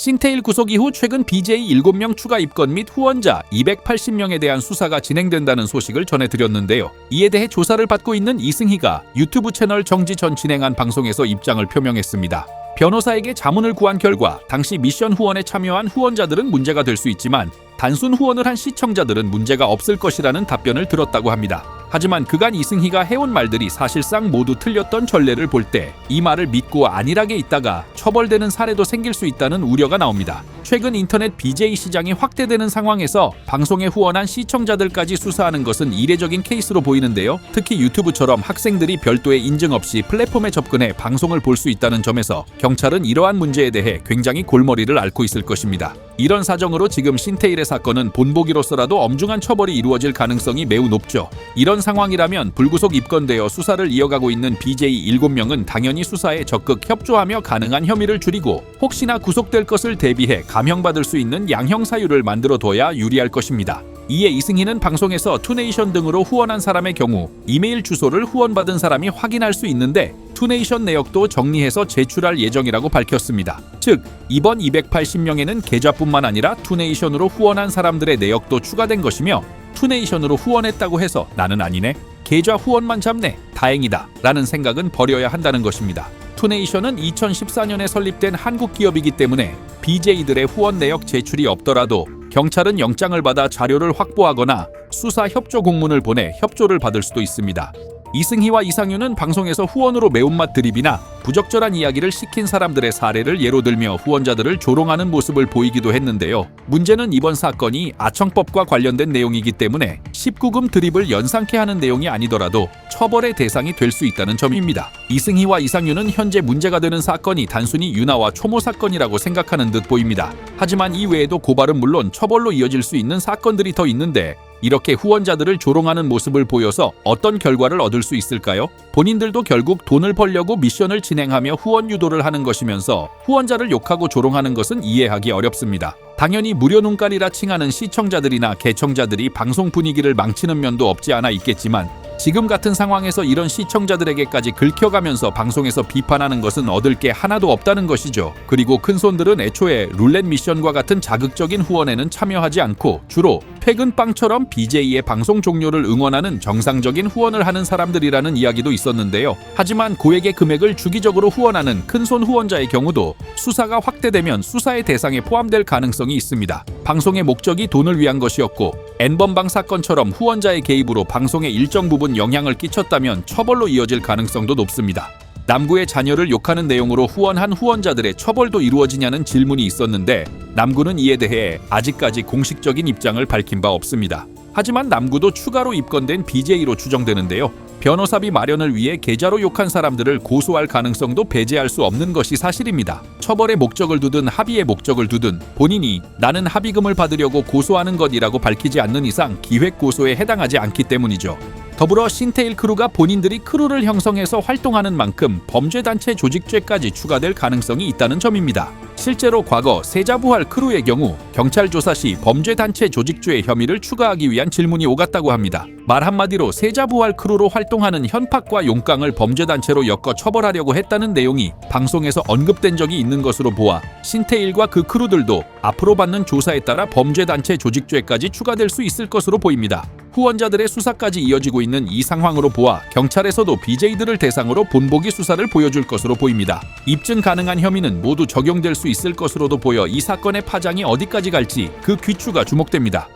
신테일 구속 이후 최근 BJ 7명 추가 입건 및 후원자 280명에 대한 수사가 진행된다는 소식을 전해드렸는데요. 이에 대해 조사를 받고 있는 이승희가 유튜브 채널 정지 전 진행한 방송에서 입장을 표명했습니다. 변호사에게 자문을 구한 결과 당시 미션 후원에 참여한 후원자들은 문제가 될 수 있지만 단순 후원을 한 시청자들은 문제가 없을 것이라는 답변을 들었다고 합니다. 하지만 그간 이승희가 해온 말들이 사실상 모두 틀렸던 전례를 볼 때 이 말을 믿고 안일하게 있다가 처벌되는 사례도 생길 수 있다는 우려가 나옵니다. 최근 인터넷 BJ 시장이 확대되는 상황에서 방송에 후원한 시청자들까지 수사하는 것은 이례적인 케이스로 보이는데요. 특히 유튜브처럼 학생들이 별도의 인증 없이 플랫폼에 접근해 방송을 볼 수 있다는 점에서 경찰은 이러한 문제에 대해 굉장히 골머리를 앓고 있을 것입니다. 이런 사정으로 지금 신테일의 사건은 본보기로서라도 엄중한 처벌이 이루어질 가능성이 매우 높죠. 이런 상황이라면 불구속 입건되어 수사를 이어가고 있는 BJ 7명은 당연히 수사에 적극 협조하며 가능한 혐의를 줄이고 혹시나 구속될 것을 대비해 감형받을 수 있는 양형 사유를 만들어 둬야 유리할 것입니다. 이에 이승희는 방송에서 투네이션 등으로 후원한 사람의 경우 이메일 주소를 후원받은 사람이 확인할 수 있는데 투네이션 내역도 정리해서 제출할 예정이라고 밝혔습니다. 즉, 이번 280명에는 계좌뿐만 아니라 투네이션으로 후원한 사람들의 내역도 추가된 것이며 투네이션으로 후원했다고 해서 나는 아니네. 계좌 후원만 잡네. 다행이다. 라는 생각은 버려야 한다는 것입니다. 투네이션은 2014년에 설립된 한국 기업이기 때문에 BJ들의 후원 내역 제출이 없더라도 경찰은 영장을 받아 자료를 확보하거나 수사 협조 공문을 보내 협조를 받을 수도 있습니다. 이승희와 이상윤은 방송에서 후원으로 매운맛 드립이나 부적절한 이야기를 시킨 사람들의 사례를 예로 들며 후원자들을 조롱하는 모습을 보이기도 했는데요. 문제는 이번 사건이 아청법과 관련된 내용이기 때문에 19금 드립을 연상케 하는 내용이 아니더라도 처벌의 대상이 될 수 있다는 점입니다. 이승희와 이상윤은 현재 문제가 되는 사건이 단순히 유나와 초모 사건이라고 생각하는 듯 보입니다. 하지만 이 외에도 고발은 물론 처벌로 이어질 수 있는 사건들이 더 있는데 이렇게 후원자들을 조롱하는 모습을 보여서 어떤 결과를 얻을 수 있을까요? 본인들도 결국 돈을 벌려고 미션을 진행하며 후원 유도를 하는 것이면서 후원자를 욕하고 조롱하는 것은 이해하기 어렵습니다. 당연히 무료 눈깔이라 칭하는 시청자들이나 개청자들이 방송 분위기를 망치는 면도 없지 않아 있겠지만 지금 같은 상황에서 이런 시청자들에게까지 긁혀가면서 방송에서 비판하는 것은 얻을 게 하나도 없다는 것이죠. 그리고 큰손들은 애초에 룰렛 미션과 같은 자극적인 후원에는 참여하지 않고 주로 퇴근빵처럼 BJ의 방송 종료를 응원하는 정상적인 후원을 하는 사람들이라는 이야기도 있었는데요. 하지만 고액의 금액을 주기적으로 후원하는 큰손 후원자의 경우도 수사가 확대되면 수사의 대상에 포함될 가능성이 있습니다. 방송의 목적이 돈을 위한 것이었고 N번방 사건처럼 후원자의 개입으로 방송의 일정 부분 영향을 끼쳤다면 처벌로 이어질 가능성도 높습니다. 남구의 자녀를 욕하는 내용으로 후원한 후원자들의 처벌도 이루어지냐는 질문이 있었는데 남구는 이에 대해 아직까지 공식적인 입장을 밝힌 바 없습니다. 하지만 남구도 추가로 입건된 BJ로 추정되는데요. 변호사비 마련을 위해 계좌로 욕한 사람들을 고소할 가능성도 배제할 수 없는 것이 사실입니다. 처벌의 목적을 두든 합의의 목적을 두든 본인이 나는 합의금을 받으려고 고소하는 것이라고 밝히지 않는 이상 기획 고소에 해당하지 않기 때문이죠. 더불어 신테일 크루가 본인들이 크루를 형성해서 활동하는 만큼 범죄단체 조직죄까지 추가될 가능성이 있다는 점입니다. 실제로 과거 세자부활 크루의 경우 경찰 조사 시 범죄단체 조직죄의 혐의를 추가하기 위한 질문이 오갔다고 합니다. 말 한마디로 세자부활 크루로 활동하는 현팍과 용깡을 범죄단체로 엮어 처벌하려고 했다는 내용이 방송에서 언급된 적이 있는 것으로 보아 신테일과 그 크루들도 앞으로 받는 조사에 따라 범죄단체 조직죄까지 추가될 수 있을 것으로 보입니다. 후원자들의 수사까지 이어지고 있는 이 상황으로 보아 경찰에서도 BJ들을 대상으로 본보기 수사를 보여줄 것으로 보입니다. 입증 가능한 혐의는 모두 적용될 수 있을 것으로도 보여 이 사건의 파장이 어디까지 갈지 그 귀추가 주목됩니다.